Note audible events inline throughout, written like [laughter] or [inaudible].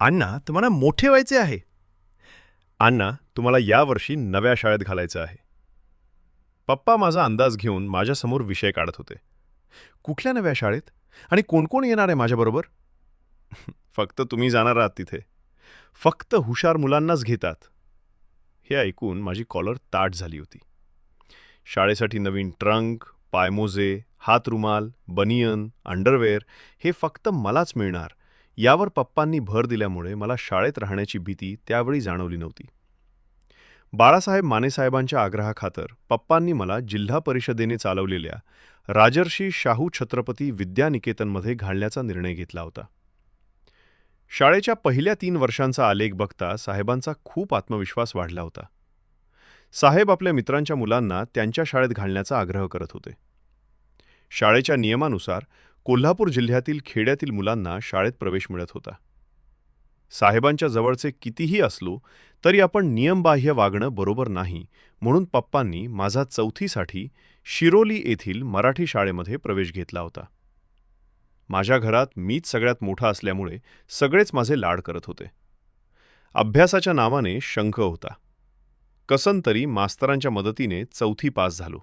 अण्णा तुम्हाला मोठे व्हायचे आहे. अण्णा तुम्हाला यावर्षी नव्या शाळेत घालायचं आहे. पप्पा माझा अंदाज घेऊन माझ्यासमोर विषय काढत होते. कुठल्या नव्या शाळेत? आणि कोण कोण येणार आहे माझ्याबरोबर? [laughs] फक्त तुम्ही जाणार आहात तिथे. फक्त हुशार मुलांनाच घेतात. हे ऐकून माझी कॉलर ताट झाली होती. शाळेसाठी नवीन ट्रंक पायमोजे हातरुमाल बनियन अंडरवेअर हे फक्त मलाच मिळणार. यावर पप्पांनी भर दिल्यामुळे मला शाळेत राहण्याची भीती त्यावेळी जाणवली नव्हती. बाळासाहेब मानेसाहेबांच्या आग्रहाखातर पप्पांनी मला जिल्हा परिषदेने चालवलेल्या राजर्षी शाहू छत्रपती विद्यानिकेतनमध्ये घालण्याचा निर्णय घेतला होता. शाळेच्या पहिल्या तीन वर्षांचा आलेख बघता साहेबांचा खूप आत्मविश्वास वाढला होता. साहेब आपल्या मित्रांच्या मुलांना त्यांच्या शाळेत घालण्याचा आग्रह करत होते. शाळेच्या नियमानुसार कोल्हापूर जिल्ह्यातील खेड्यातील मुलांना शाळेत प्रवेश मिळत होता. साहेबांच्या जवळचे कितीही असलो तरी आपण नियमबाह्य वागणं बरोबर नाही म्हणून पप्पांनी माझा चौथीसाठी शिरोली येथील मराठी शाळेमध्ये प्रवेश घेतला होता. माझ्या घरात मीच सगळ्यात मोठा असल्यामुळे सगळेच माझे लाड करत होते. अभ्यासाच्या नावाने शंख होता. कसन तरी मास्तरांच्या मदतीने चौथी पास झालो.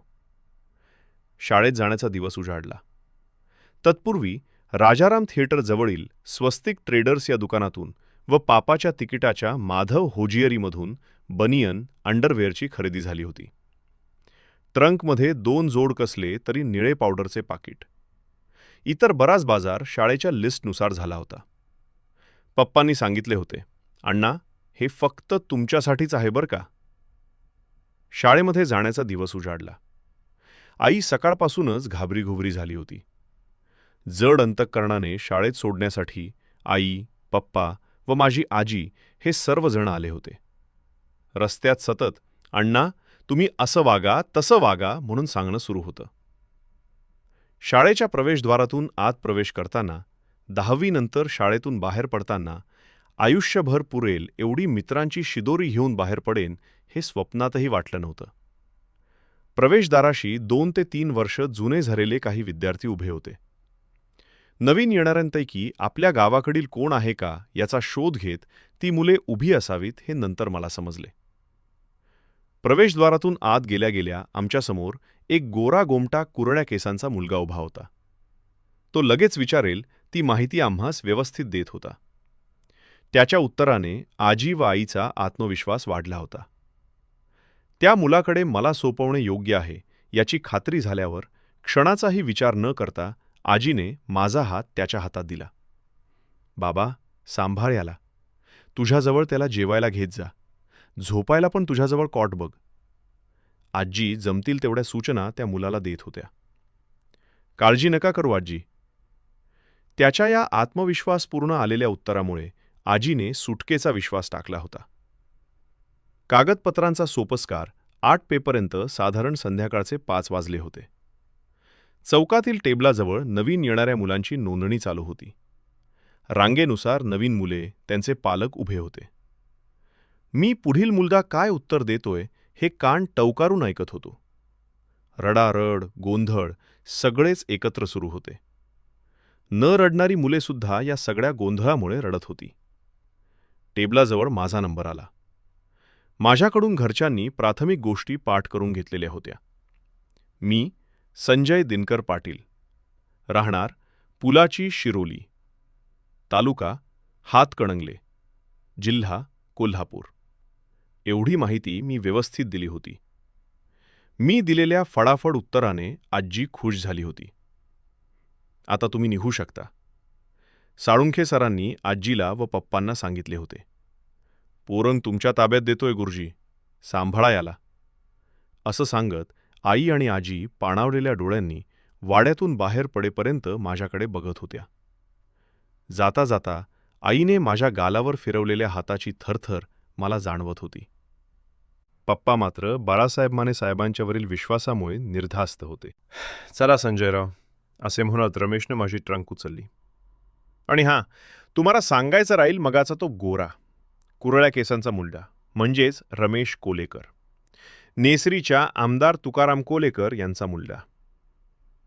शाळेत जाण्याचा दिवस उजाडला. तत्पूर्वी राजाराम थिएटर जवळील स्वस्तिक ट्रेडर्स या दुकानातून व पापाच्या तिकिटाच्या माधव होजियरीमधून बनियन अंडरवेअरची खरेदी झाली होती. ट्रंकमध्ये दोन जोड कसले तरी निळे पावडरचे पाकिट. इतर बराच बाजार शाळेच्या लिस्टनुसार झाला होता. पप्पांनी सांगितले होते अण्णा हे फक्त तुमच्यासाठीच आहे बरं का? शाळेमध्ये जाण्याचा दिवस उजाडला. आई सकाळपासूनच घाबरीघुबरी झाली होती. जड अंतकरणाने शाळेत सोडण्यासाठी आई पप्पा व माझी आजी हे सर्वजण आले होते. रस्त्यात सतत अण्णा तुम्ही असं वागा तसं वागा म्हणून सांगणं सुरू होतं. शाळेच्या प्रवेशद्वारातून आत प्रवेश करताना दहावीनंतर शाळेतून बाहेर पडताना आयुष्यभर पुरेल एवढी मित्रांची शिदोरी घेऊन बाहेर पडेन हे स्वप्नातही वाटलं नव्हतं. प्रवेशदाराशी दोन ते तीन वर्ष जुने झालेले काही विद्यार्थी उभे होते. नवीन येणाऱ्यांपैकी आपल्या गावाकडील कोण आहे का याचा शोध घेत ती मुले उभी असावीत हे नंतर मला समजले. प्रवेशद्वारातून आत गेल्या गेल्या आमच्यासमोर एक गोरा गोमटा कुरड्या केसांचा मुलगा उभा होता. तो लगेच विचारेल ती माहिती आम्हास व्यवस्थित देत होता. त्याच्या उत्तराने आजी व आईचा आत्मविश्वास वाढला होता. त्या मुलाकडे मला सोपवणे योग्य आहे याची खात्री झाल्यावर क्षणाचाही विचार न करता आजीने माझा हात त्याच्या हातात दिला. बाबा सांभाळ याला. तुझ्याजवळ त्याला जेवायला घेत जा. झोपायला पण तुझ्याजवळ कॉट बघ. आजी जमतील तेवढ्या सूचना त्या मुलाला देत होत्या. काळजी नका करू आजी. त्याच्या या आत्मविश्वासपूर्ण आलेल्या उत्तरामुळे आजीने सुटकेचा विश्वास टाकला होता. कागदपत्रांचा सोपस्कार आठ पेपर्यंत साधारण संध्याकाळचे पाच वाजले होते. चौकातील टेबलाजवळ नवीन येणाऱ्या मुलांची नोंदणी चालू होती. रांगेनुसार नवीन मुले त्यांचे पालक उभे होते. मी पुढील मुलगा काय उत्तर देतोय हे कान टवकारून ऐकत होतो. रडारड गोंधळ सगळेच एकत्र सुरू होते. न रडणारी मुलेसुद्धा या सगळ्या गोंधळामुळे रडत होती. टेबलाजवळ माझा नंबर आला. माझ्याकडून घरच्यांनी प्राथमिक गोष्टी पाठ करून घेतलेल्या होत्या. मी संजय दिनकर पाटील. राहणार पुलाची शिरोली. तालुका हातकणंगले. जिल्हा कोल्हापूर. एवढी माहिती मी व्यवस्थित दिली होती. मी दिलेल्या फडाफड उत्तराने आजी खुश झाली होती. आता तुम्ही निघू शकता. साळुंखे सरांनी आजीला व पप्पांना सांगितले होते. पोरंग तुमच्या ताब्यात देतोय गुरुजी. सांभाळा याला. असं सांगत आई आणि आजी पाणावलेल्या डोळ्यांनी वाड्यातून बाहेर पडेपर्यंत माझ्याकडे बघत होत्या. जाता जाता आईने माझ्या गालावर फिरवलेल्या हाताची थरथर मला जाणवत होती. पप्पा मात्र बाळासाहेब माने साहेबांच्यावरील विश्वासामुळे निर्धास्त होते. चला संजयराव असे म्हणत रमेशने माझी ट्रंक उचलली. आणि हां तुम्हाला सांगायचं राहील मगाचा तो गोरा कुरळ्या केसांचा मुलगा म्हणजेच रमेश कोलेकर. नेसरीच्या आमदार तुकाराम कोलेकर यांचा मुलगा.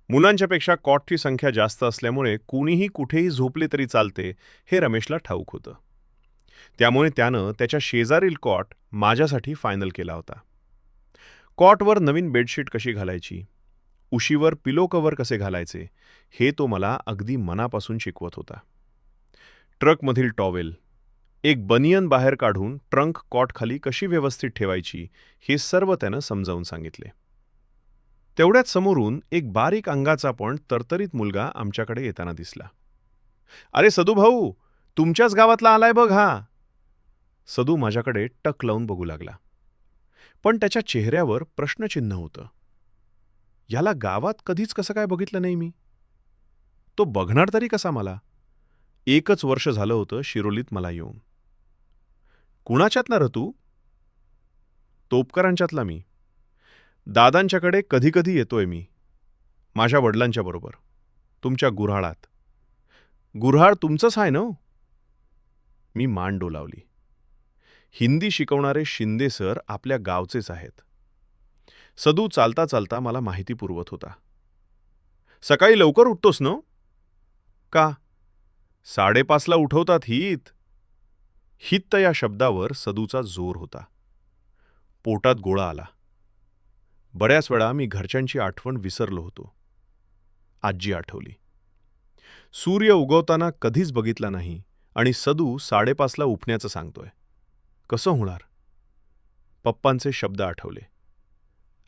मुलांच्यापेक्षा कॉटची संख्या जास्त असल्यामुळे कुणीही कुठेही झोपले तरी चालते हे रमेशला ठाऊक होतं. त्यामुळे त्यानं त्याच्या शेजारील कॉट माझ्यासाठी फायनल केला होता. कॉटवर नवीन बेडशीट कशी घालायची? उशीवर पिलो कव्हर कसे घालायचे? हे तो मला अगदी मनापासून शिकवत होता. ट्रकमधील टॉवेल एक बनियन बाहेर काढून ट्रंक कॉटखाली कशी व्यवस्थित ठेवायची हे सर्व त्यानं समजावून सांगितले. तेवढ्याच समोरून एक बारीक अंगाचा पण तरतरीत मुलगा आमच्याकडे येताना दिसला. अरे सदू भाऊ तुमच्याच गावातला आलाय बघ हा. सदू माझ्याकडे टक लावून बघू लागला. पण त्याच्या चेहऱ्यावर प्रश्नचिन्ह होतं. याला गावात कधीच कसं काय बघितलं नाही मी? तो बघणार तरी कसा मला? एकच वर्ष झालं होतं शिरोलीत मला येऊन. कुणाच्यातला र तू तोपकरांच्यातला मी. दादांच्याकडे कधी कधी येतोय मी. माझ्या वडिलांच्या बरोबर. तुमच्या गुऱ्हाळात. गुऱ्हाळ तुमचंच आहे ना मी मान डोलावली. हिंदी शिकवणारे शिंदे सर आपल्या गावचेच आहेत. सदू चालता चालता मला माहिती पुरवत होता. सकाळी लवकर उठतोस न का? साडेपाचला उठवतात हीत. हित्त या शब्दावर सदूचा जोर होता. पोटात गोळा आला. बऱ्याच वेळा मी घरच्यांची आठवण विसरलो होतो. आजी आठवली. सूर्य उगवताना कधीच बघितला नाही आणि सदू साडेपाचला उठण्याचं सांगतोय. कसं होणार? पप्पांचे शब्द आठवले.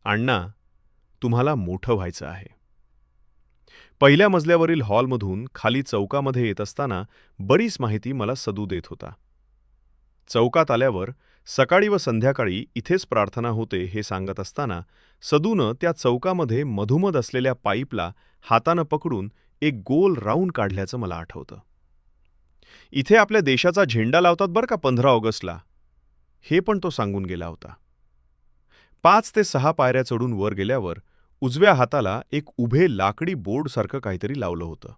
अण्णा तुम्हाला मोठं व्हायचं आहे. पहिल्या मजल्यावरील हॉलमधून खाली चौकामध्ये येत असताना बरीच माहिती मला सदू देत होता. चौकात आल्यावर सकाळी व संध्याकाळी इथेच प्रार्थना होते हे सांगत असताना सदूनं त्या चौकामध्ये मधुमध असलेल्या पाईपला हातानं पकडून एक गोल राऊंड काढल्याचं मला आठवतं. इथे आपल्या देशाचा झेंडा लावतात बरं का पंधरा ऑगस्टला? हे पण तो सांगून गेला होता. पाच ते सहा पायऱ्या चढून वर गेल्यावर उजव्या हाताला एक उभे लाकडी बोर्डसारखं काहीतरी लावलं होतं.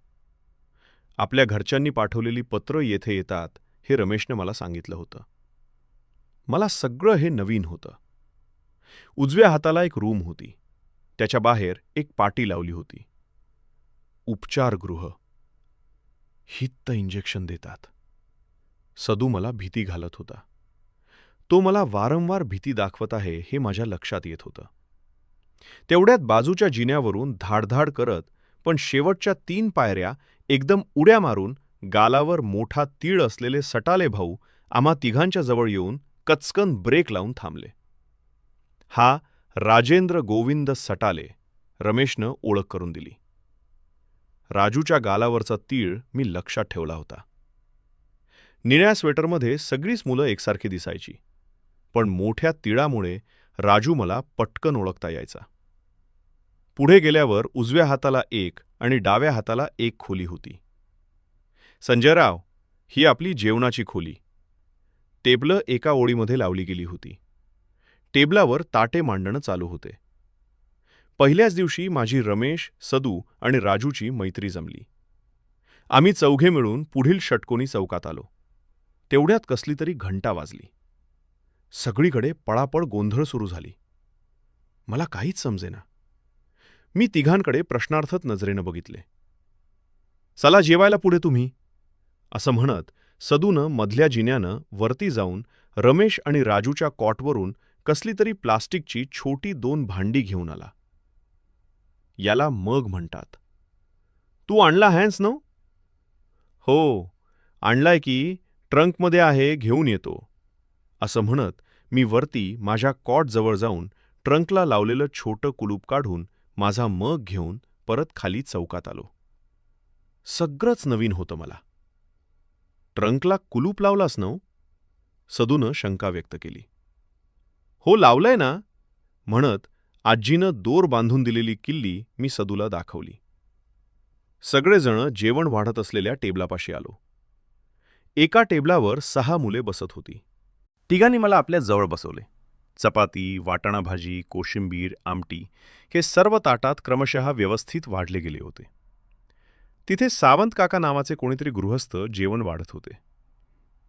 आपल्या घरच्यांनी पाठवलेली पत्र येथे येतात हे रमेशनं मला सांगितलं होतं. मला सगळं हे नवीन होतं. उजव्या हाताला एक रूम होती. त्याच्या बाहेर एक पाटी लावली होती. उपचारगृह. हित्त इंजेक्शन देतात. सदू मला भीती घालत होता. तो मला वारंवार भीती दाखवत आहे हे माझ्या लक्षात येत होतं. तेवढ्यात बाजूच्या जिन्यावरून धाडधाड करत पण शेवटच्या तीन पायऱ्या एकदम उड्या मारून गालावर मोठा तीळ असलेले सटाले भाऊ आम्हा तिघांच्या जवळ येऊन कचकन ब्रेक लावून थांबले. हा राजेंद्र गोविंद सटाले रमेशनं ओळख करून दिली. राजूच्या गालावरचा तीळ मी लक्षात ठेवला होता. निळ्या स्वेटरमध्ये सगळीच मुलं एकसारखी दिसायची पण मोठ्या तिळामुळे राजू मला पटकन ओळखता यायचा. पुढे गेल्यावर उजव्या हाताला एक आणि डाव्या हाताला एक खोली होती. संजयराव ही आपली जेवणाची खोली. टेबलं एका ओळीमध्ये लावली गेली होती. टेबलावर ताटे मांडणं चालू होते. पहिल्याच दिवशी माझी रमेश सदू आणि राजूची मैत्री जमली. आम्ही चौघे मिळून पुढील षटकोनी चौकात आलो. तेवढ्यात कसली तरी घंटा वाजली. सगळीकडे पळापळ गोंधळ सुरू झाली. मला काहीच समजेना. मी तिघांकडे प्रश्नार्थच नजरेनं बघितले. चला जेवायला पुढे तुम्ही. असं म्हणत सदूनं मधल्या जिन्यानं वरती जाऊन रमेश आणि राजूच्या कॉटवरून कसली तरी प्लास्टिकची छोटी दोन भांडी घेऊन आला. याला मग म्हणतात तू आणला हॅन्स न हो आणलाय की ट्रंकमध्ये आहे घेऊन येतो. असं म्हणत मी वरती माझ्या कॉटजवळ जाऊन ट्रंकला लावलेलं छोटं कुलूप काढून माझा मग घेऊन परत खाली चौकात आलो. सगळंच नवीन होतं मला. ट्रंकला कुलूप लावलास नव सदूनं शंका व्यक्त केली. हो लावलंय ना? म्हणत आजीनं दोर बांधून दिलेली किल्ली मी सदूला दाखवली. सगळेजण जेवण वाढत असलेल्या टेबलापाशी आलो. एका टेबलावर सहा मुले बसत होती. तिघांनी मला आपल्या जवळ बसवले. चपाती वाटाणा भाजी कोशिंबीर आमटी हे सर्व ताटात क्रमशः व्यवस्थित वाढले गेले होते. तिथे सावंत काका नावाचे कोणीतरी गृहस्थ जेवण वाढत होते.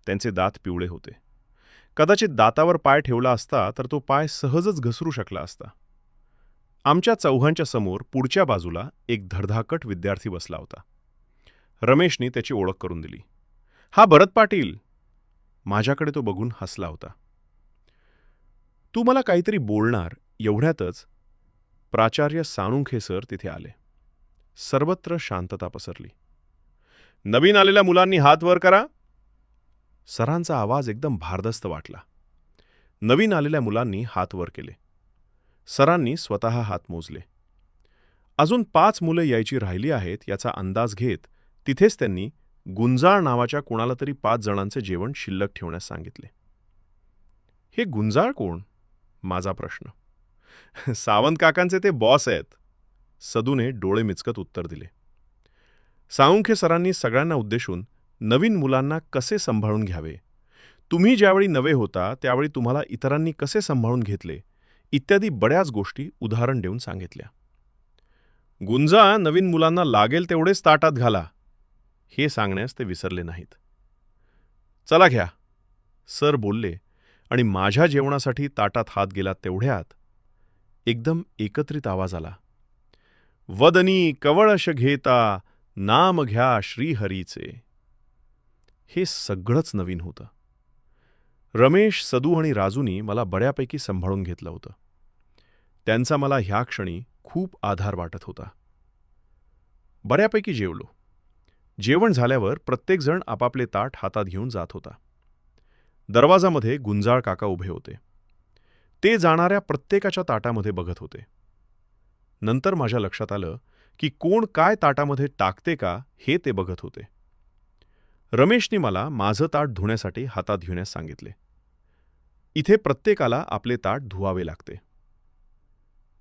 त्यांचे दात पिवळे होते. कदाचित दातावर पाय ठेवला असता तर तो पाय सहजच घसरू शकला असता. आमच्या चौघांच्या समोर पुढच्या बाजूला एक धडधाकट विद्यार्थी बसला होता. रमेशने त्याची ओळख करून दिली. हा भरत पाटील. माझ्याकडे तो बघून हसला होता. तू मला काहीतरी बोलणार एवढ्यातच प्राचार्य साणुंखे सर तिथे आले. सर्वत्र शांतता पसरली. नवीन आलेल्या मुलांनी हात वर करा. सरांचा आवाज एकदम भारदस्त वाटला. नवीन आलेल्या मुलांनी हात वर केले. सरांनी स्वतः हात मोजले. अजून पाच मुलं यायची राहिली आहेत याचा अंदाज घेत तिथेच त्यांनी गुंजाळ नावाच्या कोणाला तरी पाच जणांचे जेवण शिल्लक ठेवण्यास सांगितले. हे गुंजाळ कोण? माझा प्रश्न. सावंत काकांचे ते बॉस आहेत. सदूने डोळे मिचकत उत्तर दिले. साळुंखे सरांनी सगळ्यांना उद्देशून नवीन मुलांना कसे सांभाळून घ्यावे? तुम्ही ज्यावेळी नवे होता त्यावेळी तुम्हाला इतरांनी कसे सांभाळून घेतले? इत्यादी बऱ्याच गोष्टी उदाहरण देऊन सांगितल्या. गुंजा नवीन मुलांना लागेल तेवढेच ताटात घाला. हे सांगण्यास ते विसरले नाहीत. चला घ्या. सर बोलले आणि माझ्या जेवणासाठी ताटात हात गेला तेवढ्यात एकदम एकत्रित आवाज आला. वदनी कवळश घेता नाम घ्या श्रीहरीचे. हे सगळंच नवीन होतं. रमेश सदू आणि राजूनी मला बऱ्यापैकी सांभाळून घेतलं होतं. त्यांचा मला ह्या क्षणी खूप आधार वाटत होता. बऱ्यापैकी जेवलो. जेवण झाल्यावर प्रत्येकजण आपापले ताट हातात घेऊन जात होता. दरवाजामध्ये गुंजाळ काका उभे होते. ते जाणाऱ्या प्रत्येकाच्या ताटामध्ये बघत होते. नंतर माझ्या लक्षात आलं की कोण काय ताटामध्ये टाकते का हे ते बघत होते. रमेशने मला माझं ताट धुण्यासाठी हातात घेण्यास सांगितले. इथे प्रत्येकाला आपले ताट धुवावे लागते.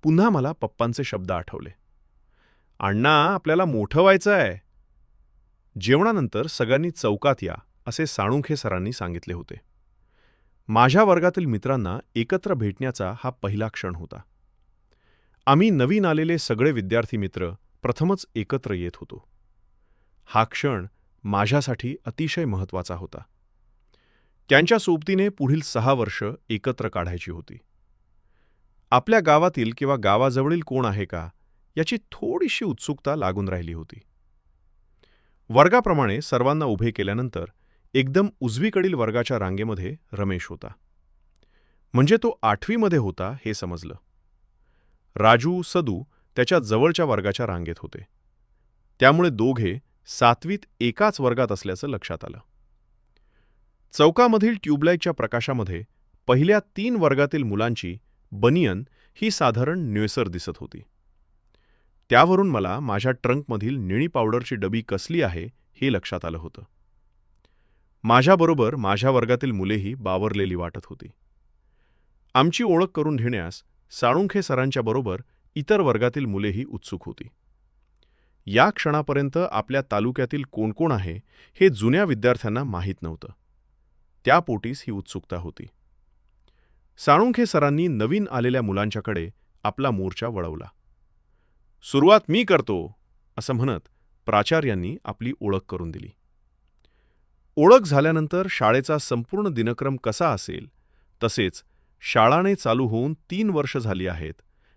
पुन्हा मला पप्पांचे शब्द आठवले. अण्णा आपल्याला मोठं व्हायचं आहे जेवणानंतर सगळ्यांनी चौकात या असे साणुंखे सरांनी सांगितले होते. माझ्या वर्गातील मित्रांना एकत्र भेटण्याचा हा पहिला क्षण होता. आम्ही नवीन आलेले सगळे विद्यार्थी मित्र प्रथमच एकत्र येत होतो. हा क्षण माझ्यासाठी अतिशय महत्त्वाचा होता. त्यांच्या सोबतीने पुढील सहा वर्ष एकत्र काढायची होती. आपल्या गावातील किंवा गावाजवळील कोण आहे का याची थोडीशी उत्सुकता लागून राहिली होती. वर्गाप्रमाणे सर्वांना उभे केल्यानंतर एकदम उजवीकडील वर्गाच्या रांगेमध्ये रमेश होता. म्हणजे तो आठवीमध्ये होता हे समजलं. राजू सदू त्याच्या जवळच्या वर्गाच्या रांगेत होते. त्यामुळे दोघे सातवीत एकाच वर्गात असल्याचं लक्षात आलं. चौकामधील ट्यूबलाईटच्या प्रकाशामध्ये पहिल्या तीन वर्गातील मुलांची बनियन ही साधारण निळसर दिसत होती. त्यावरून मला माझ्या ट्रंकमधील निळी पावडरची डबी कसली आहे हे लक्षात आलं होतं. माझ्याबरोबर माझ्या वर्गातील मुलेही बावरलेली वाटत होती. आमची ओळख करून घेण्यास साळुंखे सरांच्या बरोबर इतर वर्गातील मुलेही उत्सुक होती. या क्षणापर्यंत आपल्या तालुक्यातील कोण कोण आहे हे जुन्या विद्यार्थ्यांना माहीत नव्हतं. त्यापोटीस ही उत्सुकता होती. साळुंखे सरांनी नवीन आलेल्या मुलांच्याकडे आपला मोर्चा वळवला. सुरुवात मी करतो असं म्हणत प्राचार्यांनी आपली ओळख करून दिली. ओळख झाल्यानंतर शाळेचा संपूर्ण दिनक्रम कसा असेल तसेच शाळाने चालू होऊन तीन वर्ष झाली आहेत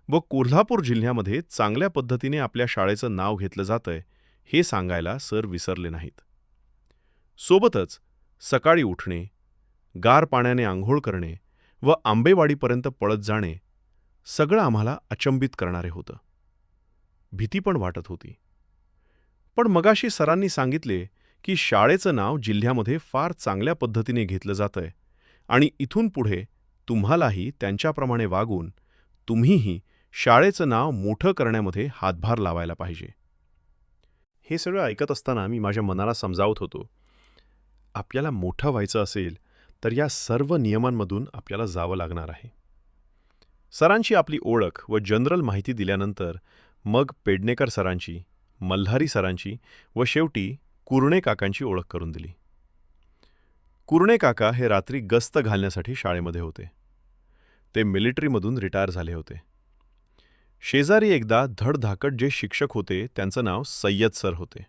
व कोल्हापूर जिल्ह्यामध्ये चांगल्या पद्धतीने आपल्या शाळेचं नाव घेतलं जातंय हे सांगायला सर विसरले नाहीत. सोबतच सकाळी उठणे गार पाण्याने आंघोळ करणे व आंबेवाडीपर्यंत पळत जाणे सगळं आम्हाला अचंबित करणारे होतं. भीती पण वाटत होती. पण मगाशी सरांनी सांगितले की शाळेचं नाव जिल्ह्यामध्ये फार चांगल्या पद्धतीने घेतलं जातंय आणि इथून पुढे तुम्हालाही त्यांच्याप्रमाणे वागून तुम्हीही शाळेचं नाव मोठं करण्यामध्ये हातभार लावायला पाहिजे. हे सगळं ऐकत असताना मी माझ्या मनाला समजावत होतो. आपल्याला मोठं व्हायचं असेल तर या सर्व नियमांमधून आपल्याला जावं लागणार आहे. सरांची आपली ओळख व जनरल माहिती दिल्यानंतर मग पेडणेकर सरांची मल्हारी सरांची व शेवटी कुरणे काकांची ओळख करून दिली. कुरणे काका हे रात्री गस्त घालण्यासाठी शाळेमध्ये होते. ते मिलिटरीमधून रिटायर झाले होते. शेजारी एकदा धडधाकट जे शिक्षक होते त्यांचं नाव सय्यद सर होते.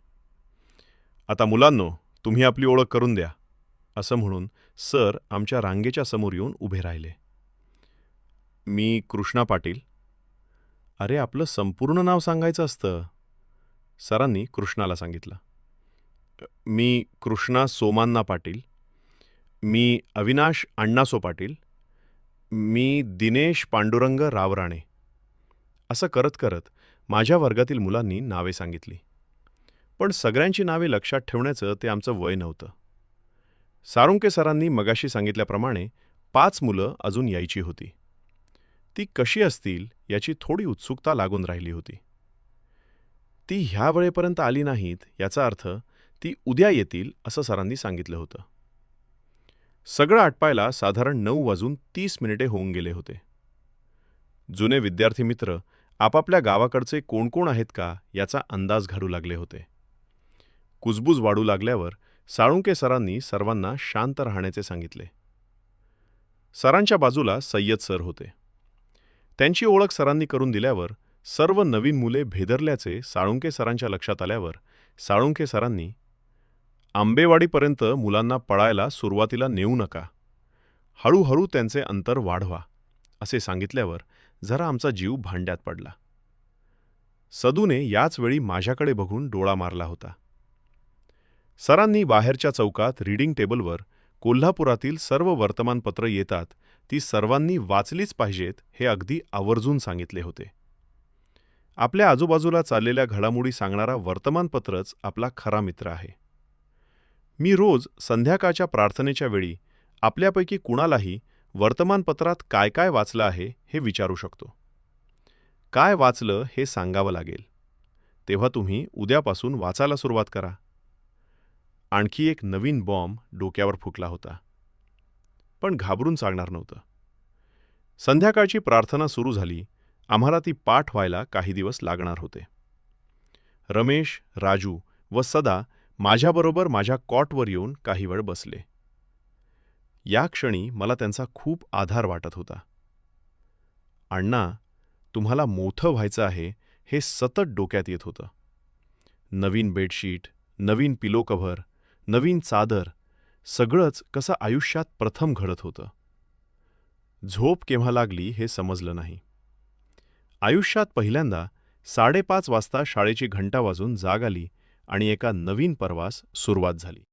आता मुलांनो तुम्ही आपली ओळख करून द्या असं म्हणून सर आमच्या रांगेच्या समोर येऊन उभे राहिले. मी कृष्णा पाटील. अरे आपलं संपूर्ण नाव सांगायचं असतं. सरांनी कृष्णाला सांगितलं. मी कृष्णा सोमान्ना पाटील. मी अविनाश अण्णासो पाटील. मी दिनेश पांडुरंग रावराणे. असं करत करत माझ्या वर्गातील मुलांनी नावे सांगितली. पण सगळ्यांची नावे लक्षात ठेवण्याचं ते आमचं वय नव्हतं. सारुंके सरांनी मगाशी सांगितल्याप्रमाणे पाच मुलं अजून यायची होती. ती कशी असतील याची थोडी उत्सुकता लागून राहिली होती. ती ह्या वेळेपर्यंत आली नाहीत याचा अर्थ ती उद्या येतील असं सरांनी सांगितलं होतं. सगळं आटपायला साधारण नऊ वाजून तीस मिनिटे होऊन गेले होते. जुने विद्यार्थी मित्र आपापल्या गावाकडचे कोण कोण आहेत का याचा अंदाज घालू लागले होते. कुजबूज वाढू लागल्यावर साळुंके सरांनी सर्वांना शांत राहण्याचे सांगितले. सरांच्या बाजूला सय्यद सर होते. त्यांची ओळख सरांनी करून दिल्यावर सर्व नवीन मुले भेदरल्याचे साळुंके सरांच्या लक्षात आल्यावर साळुंके सरांनी आंबेवाडीपर्यंत मुलांना पळायला सुरुवातीला नेऊ नका. हळूहळू त्यांचे अंतर वाढवा असे सांगितल्यावर जरा आमचा जीव भांड्यात पडला. सदूने याच वेळी माझ्याकडे बघून डोळा मारला होता. सरांनी बाहेरच्या चौकात रीडिंग टेबलवर कोल्हापुरातील सर्व वर्तमानपत्र येतात ती सर्वांनी वाचलीच पाहिजेत हे अगदी आवर्जून सांगितले होते. आपल्या आजूबाजूला चाललेल्या घडामोडी सांगणारा वर्तमानपत्रच आपला खरा मित्र आहे. मी रोज संध्याकाळच्या प्रार्थनेच्या वेळी आपल्यापैकी कुणालाही वर्तमानपत्रात काय काय वाचलं आहे हे विचारू शकतो. काय वाचलं हे सांगावं लागेल. तेव्हा तुम्ही उद्यापासून वाचायला सुरुवात करा. आणखी एक नवीन बॉम्ब डोक्यावर फुकला होता. पण घाबरून चालणार नव्हतं. संध्याकाळची प्रार्थना सुरू झाली आम्हाला ती पाठ व्हायला काही दिवस लागणार होते. रमेश राजू व सदा माझ्याबरोबर माझ्या कॉटवर येऊन काही वेळ बसले. या क्षणी मला त्यांचा खूप आधार वाटत होता. अण्णा तुम्हाला मोठं व्हायचं आहे हे सतत डोक्यात येत होतं. नवीन बेडशीट नवीन पिलो कव्हर नवीन चादर सगळंच कसं आयुष्यात प्रथम घडत होतं. झोप केव्हा लागली हे समजलं नाही. आयुष्यात पहिल्यांदा साडेपाच वाजता शाळेची घंटा वाजून जाग आली आणि एका नवीन पर्वास सुरुवात झाली.